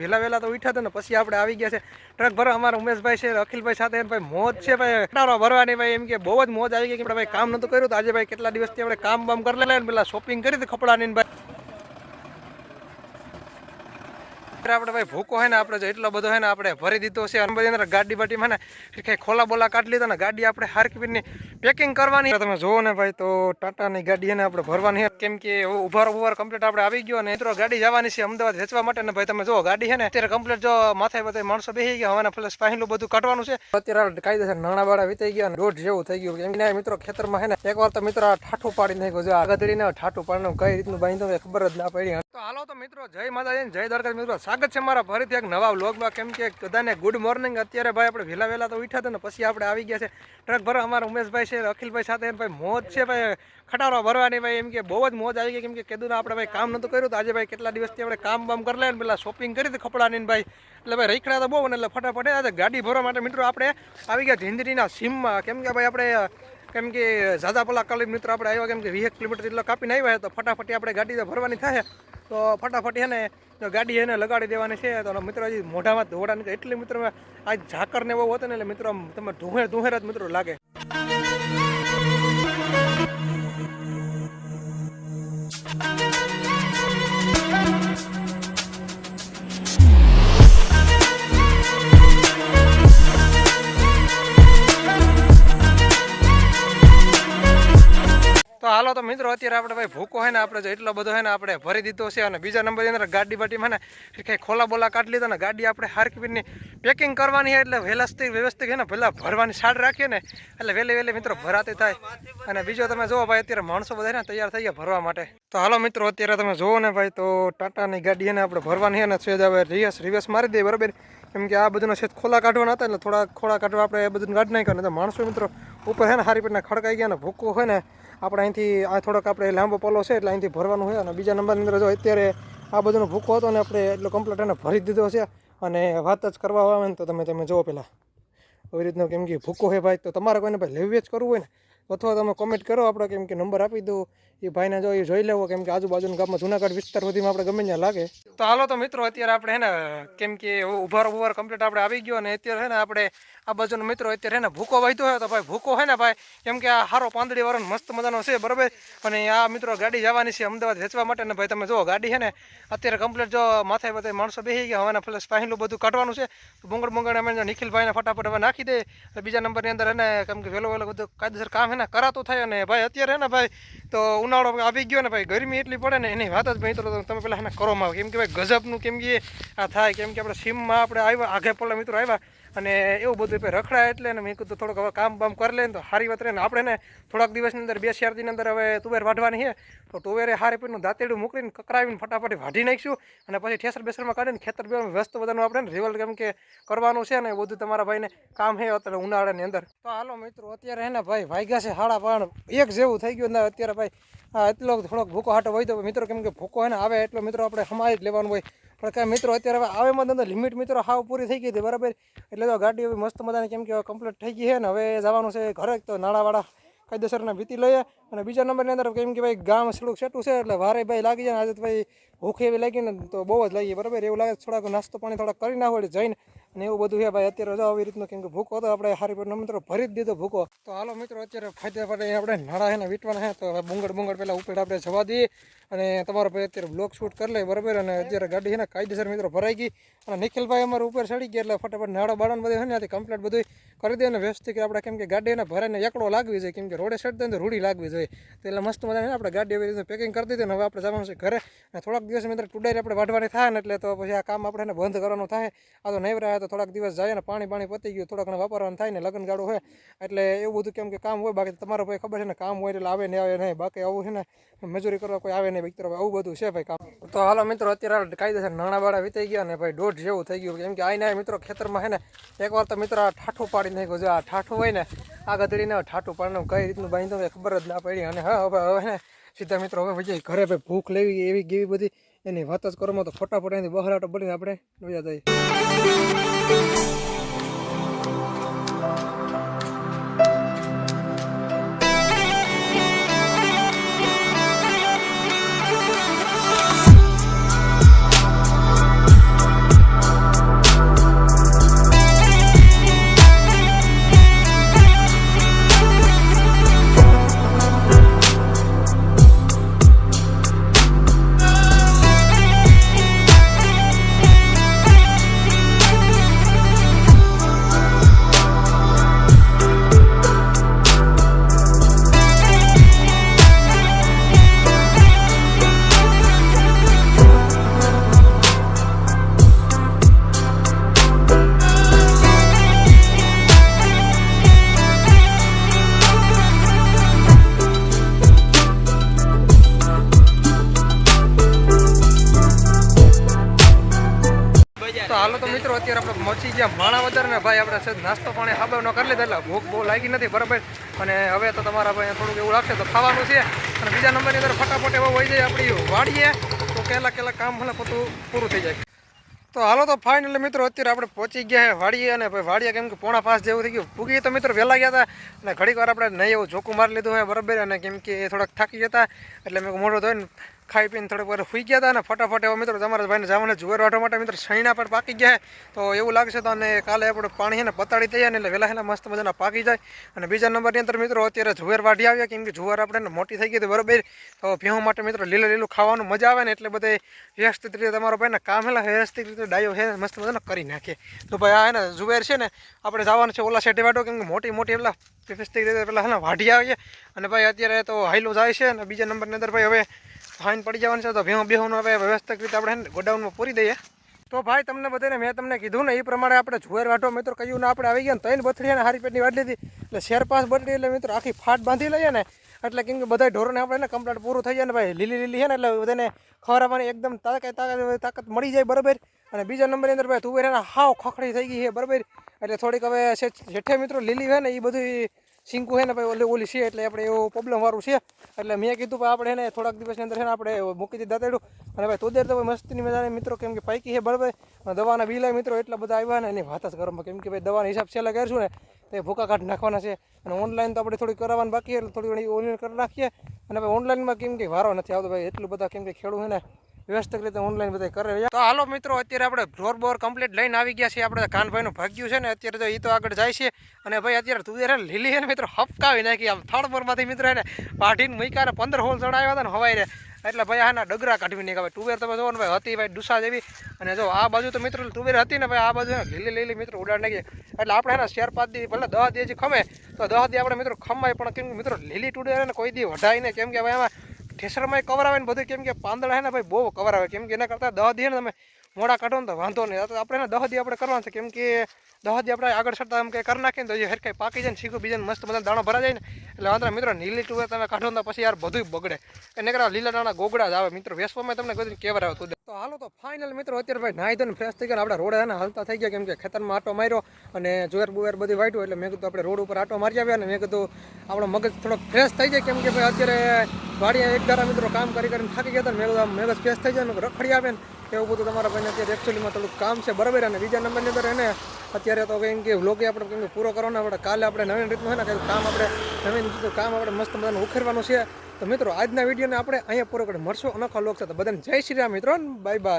વહેલા વહેલા તો ઉઠ્યા હતા ને પછી આપણે આવી ગયા છે. ટ્રક ભરવા અમારા ઉમેશભાઈ છે, અખિલભાઈ સાથે ભાઈ મોજ છે ભાઈ. કટારો ભરવાની ભાઈ એમ કે બહુ જ મોજ આવી ગઈ કે ભાઈ કામ નતું કર્યું તો આજે ભાઈ કેટલા દિવસથી આપણે કામ બામ કરી ને પેલા શોપિંગ કરી હતી કપડાની ને ભાઈ. અત્યારે આપણે ભાઈ ભૂકો હોય ને આપણે જો એટલો બધો હોય ને આપણે ભરી દીધો છે. અને બધી અંદર ગાડી બાટીમાં ને કંઈ ખોલા બોલા કાઢી લીધા ને ગાડી આપણે હારકીની પેકિંગ કરવાની. તમે જોવો ને ભાઈ તો ટાટાની ગાડી એને આપણે ભરવાની કેમ કે ઉભારો ઉભાર કમ્પ્લીટ આપણે આવી ગયો અને મિત્રો ગાડી જવાની છે અમદાવાદ વેચવા માટે ને ભાઈ તમે જો ગાડી છે ને અત્યારે કમ્પ્લીટ જો માથે બધા માણસો બેસી ગયા હવે પ્લસ પાහිલું બધું કાઢવાનું છે. અત્યારે કાયદેસર નાણા બાળા વીતાઈ ગયા દોઢ જેવું થઈ ગયું. કેમ કે મિત્રો ખેતરમાં હે ને એકવાર તો મિત્રો ઠાઠું પાડી નાખ્યું જો આગળ ને ઠાઠું પાડીને કઈ રીતનું બાંધ્યું ખબર જ ના પડી. તો હાલો તો મિત્રો જય માતાજી જય દ્વારકા મિત્રો. સ્વાગત છે મારા ફરીથી એક નવા વ્લોગમાં. કેમ કે બધાને ગુડ મોર્નિંગ અત્યારે ભાઈ આપણે વહેલા વહેલા તો ઉઠ્યા હતા ને પછી આપણે આવી ગયા છે. ટ્રક ભરવા અમારા ઉમેશભાઈ છે, અખિલભાઈ સાથે ભાઈ મોજ છે ભાઈ. ખટારો ભરવાની ભાઈ, એમ કે બહુ જ મોજ આવી ગઈ. કેમ કે કીધું આપણે ભાઈ કામ નહોતું કર્યું તો આજે ભાઈ કેટલા દિવસથી આપણે કામ બામ કરી લે ને પેલા શોપિંગ કરી હતી કપડાની ભાઈ. એટલે ભાઈ રખડા તો બહુ ને એટલે ફટાફટ આજે ગાડી ભરવા માટે મિત્રો આપણે આવી ગયા ધીંદરીના સીમમાં. કેમ કે ભાઈ આપણે કેમ કે ઝાઝા પલા કાલી મિત્રો આપણે આવ્યા, કેમ કે વીસ કિલોમીટર જેટલો કાપીને આવ્યા તો ફટાફટી આપણે ગાડી તો ભરવાની થાય. તો ફટાફટ છે ને ગાડી એને લગાડી દેવાની છે. તો મિત્રો હજી મોઢામાં નીકળે એટલે મિત્રો આ ઝાકર ને એવો હતો ને એટલે મિત્રો તમે ધુહેર ધુહેર જ મિત્રો લાગે. હાલો તો મિત્રો, અત્યારે આપણે ભાઈ ભૂકો હોય ને આપણે જો એટલો બધો હોય ને આપણે ભરી દીધો છે અને બીજા નંબરની અંદર ગાડી બાટીમાં ને કંઈ ખોલા બોલા કાઢી લીધા ને ગાડી આપણે હારકીની પેકિંગ કરવાની છે એટલે વ્યવસ્થિત વ્યવસ્થિત ને પહેલાં ભરવાની સાડ રાખીએ ને એટલે વહેલી વહેલી મિત્રો ભરાતી થાય. અને બીજો તમે જુઓ ભાઈ, અત્યારે માણસો બધા ને તૈયાર થઈ ગયા ભરવા માટે. તો હાલો મિત્રો, અત્યારે તમે જુઓ ને ભાઈ, તો ટાટાની ગાડી એને આપણે ભરવાની છે ને સેજ હવે રિયસ રિવર્સ મારી દઈએ બરાબર. કેમ કે આ બધું છેદ ખોલા કાઢવાના હતા એટલે થોડા ખોળા કાઢવા આપણે એ બધું કાઢી નાખ્યા ને તો માણસો મિત્રો ઉપર છે ને હારી રીતના ખડકાઈ ગયા ને ભૂકો હોય ને આપણે અહીંથી આ થોડોક આપણે લાંબો પલો છે એટલે અહીંથી ભરવાનું હોય અને બીજા નંબરની અંદર જો અત્યારે આ બધું ભૂકો હતો ને આપણે એટલો કમ્પ્લીટ એને ભરી દીધો છે. અને વાત જ કરવા આવે ને તો તમે તમે જુઓ પહેલાં એવી રીતનું કેમ કે ભૂકો હોય ભાઈ, તો તમારે કોઈને ભાઈ લેવી જ કરવું હોય ને? અથવા તમે કોમેન્ટ કરો આપણે કેમ કે નંબર આપી દો એ ભાઈને જો એ જોઈ લેવો કેમ કે આજુબાજુના ગામમાં જુનાગઢ વિસ્તાર સુધીમાં આપણે ગમે ત્યાં લાગે. તો હાલો તો મિત્રો, અત્યારે આપણે હે ને, કેમ કે ઉભાર ઉભાર કમ્પ્લીટ આપણે આવી ગયો અને અત્યારે હે ને આપણે આ બાજુનો મિત્રો અત્યારે હે ને ભૂકો વાંચ્યો હોય તો ભાઈ ભૂકો હોય ને ભાઈ, કેમ કે આ હારો પાંદડી વાળો મસ્ત મજાનો છે, બરાબર? અને આ મિત્રો ગાડી જવાની છે અમદાવાદ વેચવા માટે ને ભાઈ તમે જુઓ, ગાડી છે ને અત્યારે કમ્પ્લીટ જો માથે બધા માણસો બેસી ગયા હવે પ્લસ પાહિલું બધું કાઢવાનું છે. તો બુંગળ બુંગળ અમે જો નિખિલભાઈને ફટાફટ હવે નાખી દે. બીજા નંબરની અંદર એને કેમ કે વહેલો વહેલો બધું કાયદેસર કામ હે ને કરાતું થાય અને ભાઈ અત્યારે ને ભાઈ તો ઉનાળો આવી ગયો ને ભાઈ, ગરમી એટલી પડે ને એની વાત જ ભાઈ તો તમે પેલા એને કરો માં કેમ કે ભાઈ ગજબનું કેમ કે આ થાય, કેમ કે આપણે સીમમાં આપણે આવ્યા, આઘે પલ્લા મિત્રો આવ્યા અને એવું બધું રખડાય એટલે મેં કીધું થોડુંક હવે કામ બામ કરી લે ને તો સારી વાત રહે ને આપણે ને થોડાક દિવસની અંદર બે ચાર અંદર હવે તુવેર વાઢવાની છે, તો તુવેરે હારી પીનું દાંતેડું મૂકીને કકરાવીને ફટાફટ વાઢી નાખીશું અને પછી ઠેસર બેસરમાં કાઢીને ખેતર બે વ્યસ્ત બધાનું આપણે રિવલ કેમ કે કરવાનું છે ને બધું તમારા ભાઈને કામ છે અત્યારે ઉનાળાની અંદર. તો હાલો મિત્રો, અત્યારે હે ને ભાઈ વાગ્યા છે હાડા પણ, એક જેવું થઈ ગયું ને અત્યારે ભાઈ એટલો થોડોક ભૂકો હાટો હોય તો મિત્રો કેમ કે ભૂકો હે ને આવે એટલો મિત્રો આપણે સમાય જ લેવાનું હોય. પણ કાંઈ મિત્રો, અત્યારે હવે આવેમાં તો લિમિટ મિત્રો હાવ પૂરી થઈ ગઈ હતી, બરાબર? એટલે તો ગાડી હવે મસ્ત મજાની કેમ કે કમ્પ્લીટ થઈ ગઈ છે ને, હવે જવાનું છે ઘરે તો નાળાવાળા કાયદેસરના વીતી લઈએ. અને બીજા નંબરની અંદર કેમ કે ભાઈ ગામ થોડુંક સેટું છે, એટલે વારે ભાઈ લાગી જાય આજે ભાઈ ભૂખ એવી લાગી ને તો બહુ જ લાગી બરાબર? એવું લાગે થોડાક નાસ્તો પાણી થોડાક કરી નાખો, એટલે જઈને અને એવું બધું છે ભાઈ. અત્યારે જો આવી રીતનું કેમ કે ભૂકો તો આપણે હારી પર મિત્રો ભરી જ દીધો ભૂકો. તો હાલો મિત્રો, અત્યારે ફાયદા પડે આપણે નાળા છે ને વીટવાના છે. તો બુંગડ બુંગળ પહેલાં ઉપેડ આપણે જવા દઈએ. અને તમારો ભાઈ અત્યારે બ્લોક શૂટ કરી લે બરાબર. અને અત્યારે ગાડી છે ને કાયદેસર મિત્રો ભરાઈ ગઈ. અને નિખિલભાઈ અમારે ઉપર ચડી ગયા એટલે ફટાફટ નાળા બાળાને બધું છે ને ત્યાંથી કમ્પ્લીટ બધું કરી દે અને વ્યવસ્થિત આપણે કેમ કે ગાડી એને ભરાઈને એકડો લાગવી જોઈએ. કેમ કે રોડે ચડતા ને રૂડી લાગવી જોઈએ. તો એટલે મસ્ત મજા છે આપણે ગાડી એવી રીતે પેકિંગ કરી દીધી ને હવે આપણે જવાનું છે ઘરે. અને થોડાક દિવસ મિત્રો ટુડાઈ આપણે વાઢવાની થાય ને એટલે તો પછી આ કામ આપણે બંધ કરવાનું થાય. આ તો નહીં રહ્યા તો થોડાક દિવસ જાય ને પાણી પાણી પતી ગયું, થોડાક વાપરવાનું થાય ને લગ્ન ગાળું હોય, એટલે એવું બધું કેમ કે કામ હોય, બાકી તમારો ભાઈ ખબર છે ને કામ હોય એટલે આવે ને આવે નહીં, બાકી આવું છે ને મજૂરી કરવા કોઈ આવે નહીં મિત્રો આવું બધું છે ભાઈ કામ. તો હાલો મિત્રો, અત્યારે કાયદેસર નાણાં બાળા વીતાઈ ગયા ને ભાઈ દોઢ જેવું થઈ ગયું, કેમ કે આઈને મિત્રો ખેતરમાં છે ને, એકવાર તો મિત્રો આ ઠાઠું પાડી નાખ્યું જો આ ઠાઠું હોય ને, આ ગધડીને ઠાઠું પાડીને કઈ રીતનું બાંધ્યું ખબર જ ના પડી, અને હા, હવે હવે ને, સીધા મિત્રો હવે પછી ઘરે ભાઈ ભૂખ લેવી એવી, કેવી બધી એની વાત જ કરવામાં તો ફટાફટ એની બહરાટો બનીને આપણે જોયા જઈએ. હાલો તો મિત્રો, અત્યારે આપણે મોચી ગયા માણાવદર ને ભાઈ આપણે સહેજ નાસ્તો પાણી હાબે ન કરી લીધા, એટલે ભૂખ બહુ લાગી નથી, બરાબર? અને હવે તો તમારા ભાઈ થોડુંક એવું લાગશે તો ખાવાનું છે. અને બીજા નંબરની અંદર ફટાફટ એવો હોય જાય આપણી વાડીએ, તો કેલા કેલા કામ ભલે પોતું પૂરું થઈ જાય. તો હાલો તો ફાઇનલી મિત્રો, અત્યારે આપણે પહોંચી ગયા છે વાડીએ, અને ભાઈ વાડીએ કેમ કે પોણા પાસ જેવું થઈ ગયું. પૂગી તો મિત્રો વહેલા ગયા હતા, અને ઘડીક વાર આપણે નહીં એવું જોખું મારી લીધું હોય બરાબર? અને કેમ કે થોડાક થાકી જતા, એટલે મેં મોઢો ધોઈને ખાઈ પીને થોડીક વાર સુઈ ગયા હતા અને ફટાફટ એવો મિત્રો તમારા ભાઈને જવાને જુવાર વાટવા માટે મિત્રો શૈણા પણ પાકી ગયા તો એવું લાગશે તો અને કાલે આપણે પાણી એને પતાળી દઈએ એટલે વહેલા વહેલા મસ્ત મજાના પાકી જાય. અને બીજા નંબરની અંદર મિત્રો અત્યારે જુવાર વાઢી આવ્યા કેમ કે જુવાર આપણે મોટી થઈ ગઈ હતી બરાબર. તો ભેહું માટે મિત્રો લીલું લીલું ખાવાનું મજા આવે ને એટલે બધે વ્યવસ્થિત રીતે તમારો ભાઈને કામ એટલે વ્યવસ્થિત રીતે ડાયો છે મસ્ત મજાનો કરી નાખીએ તો ભાઈ આ એને જુવેર છે ને આપણે જવાનું છે ઓલા સેટી વાટો કેમ કે મોટી મોટી એટલા વ્યવસ્થિત રીતે પેલા વાઢી આવીએ. અને ભાઈ અત્યારે તો હાઈલો જાય છે અને બીજા નંબરની અંદર ભાઈ હવે ફાઇન પડી જવાનું છે, તો ભેહું બેહું હવે વ્યવસ્થિત રીતે આપણે ગોડાઉનમાં પૂરી દઈએ. તો ભાઈ, તમને બધાને મેં તમને કીધું ને, એ પ્રમાણે આપણે જુવેર વાટો મિત્રો કહ્યું ને આપણે આવી ગયા ને, ત્રણ બથડી અને હારી પેટની વાટ લીધી એટલે શેર પાસ બટડી એટલે મિત્રો આખી ફાટ બાંધી લઈએ ને, એટલે કેમ કે બધા ઢોરોને આપણે કમ્પ્લીટ પૂરું થઈ જાય ને ભાઈ, લીલી લીલી છે ને, એટલે બધાને ખવડાવવાની એકદમ તાકાત તાકાત તાકાત મળી જાય બરાબર. અને બીજા નંબરની અંદર ભાઈ તુવેર હાવ ખખડી થઈ ગઈ છે, બરાબર. એટલે થોડીક હવે જેઠે મિત્રો લીલી હોય ને, એ બધું સિંકુ છે ને ભાઈ, ઓલી ઓલી છે એટલે આપણે એવું પ્રોબ્લેમ વાળું છે. એટલે મેં કીધું ભાઈ, આપણે એને થોડાક દિવસની અંદર છે ને આપણે મૂકી દીધા તેડું અને ભાઈ તોદેર તો મસ્તીની મજાની મિત્રો, કેમ કે પૈકી છે બરાબર. દવાના બિલ મિત્રો એટલા બધા આવ્યા ને, એની વાત જ કરવામાં કેમ કે ભાઈ, દવાના હિસાબ છેલ્લા કરશું ને, તો ભૂકા કાઢ નાખવાના છે. અને ઓનલાઈન તો આપણે થોડી કરવાનું બાકી એટલે થોડી ઘણી ઓનલાઈન કરી નાખીએ. અને ભાઈ ઓનલાઈનમાં કેમ કે વારો નથી આવતો ભાઈ, એટલું બધા કેમ કે ખેડૂત છે ને વ્યવસ્થિત રીતે ઓનલાઈન બધા કરે. તો હાલો મિત્રો, અત્યારે આપણે ઢોર બોર કમ્પ્લીટ લઈને આવી ગયા છીએ. આપણે કાનભાઈનું ભાગ્યું છે ને, અત્યારે તો એ તો આગળ જાય છે. અને ભાઈ અત્યારે તું જયારે લીલી છે ને મિત્રો, હપકાવી નાખી આમ થર્ડ બોરમાંથી મિત્રો એને પાઢીને મૂક્યા ને પંદર હોલ ચડાવ્યા હતા ને હવાઈ રે એટલે ભાઈ આના ડગરા કાઢવી નહીં ભાઈ ટુવેર તમે જોવો ને ભાઈ, હતી ભાઈ ડુસા જેવી. અને જો આ બાજુ તો મિત્રો ટુવેર હતી ને ભાઈ, આ બાજુ લીલી લીલી મિત્રો ઉડાડ નાખીએ એટલે આપણે એના શેર પાંચ દી, ભલે દહ દી ખમે, તો દહ દી આપણે મિત્રો ખમાય પણ કેમ મિત્રો, લીલી ટુડે ને કોઈ દી વઢાય ને કેમ કે ભાઈ આમાં ઠેસરમાં કવર આવે ને બધું કેમ કે પાંદડા હે ને ભાઈ બહુ કવર આવે. કેમ કે એના કરતાં દવા દી ને તમે મોડા કાઢો ને તો વાંધો નહીં. તો આપણે દહદી આપણે કરવાનું છે. કેમ કે દહ આપણે આગળ સરતા એમ કંઈ કરી નાખીએ તો જે હરકાઈ પાકી જાય ને શીખું, બીજાને મસ્ત બધા દાણો ભરા જાય ને. એટલે વાંધો મિત્રો લીલી ટુવે તમે કાઢો ને પછી યાર બધું બગડે. એને કરા લીલા દાણા ગોગડા જ આવે. મિત્રો વેસવામાં તમને કોઈ કેવર આવતું તો હાલો તો ફાઇનલ મિત્રો, અત્યારે ભાઈ નાહી ધોઈને ફ્રેશ થઈ ગયા આપણે રોડે ને હાલતા થઈ ગયા. કેમ કે ખેતરમાં આટો માર્યો અને જોયર બુવેર બધી વાટ્યું એટલે મેં કીધું આપણે રોડ ઉપર આટો મારી આવ્યા અને મેં કીધું આપણો મગજ થોડોક ફ્રેશ થઈ જાય. કેમ કે ભાઈ અત્યારે વાડીએ એક ધારા મિત્રો કામ કરી કરીને થાકી ગયા હતા મેં કીધું આમ મગજ ફ્રેશ થઈ જાય ને રખડી આવે ને એવું બધું તમારા ભાઈને અત્યારે એકચ્યુઅલીમાં થોડુંક કામ છે બરાબર અને બીજા નંબરની અંદર એને અત્યારે તો કેમ કે વ્લોગે આપણે કંઈક પૂરો કરવાનો આપણે કાલે આપણે નવીન રીતનું હોય ને કંઈક કામ આપણે નવીન રીતનું કામ આપણે મસ્ત મજાનું ઉખેરવાનું છે. તો મિત્રો, આજના વિડીયોને આપણે અહીંયા પૂરો કરી મળશું અનોખા લોક છે તો બધાને જય શ્રી રામ મિત્રો બાય બાય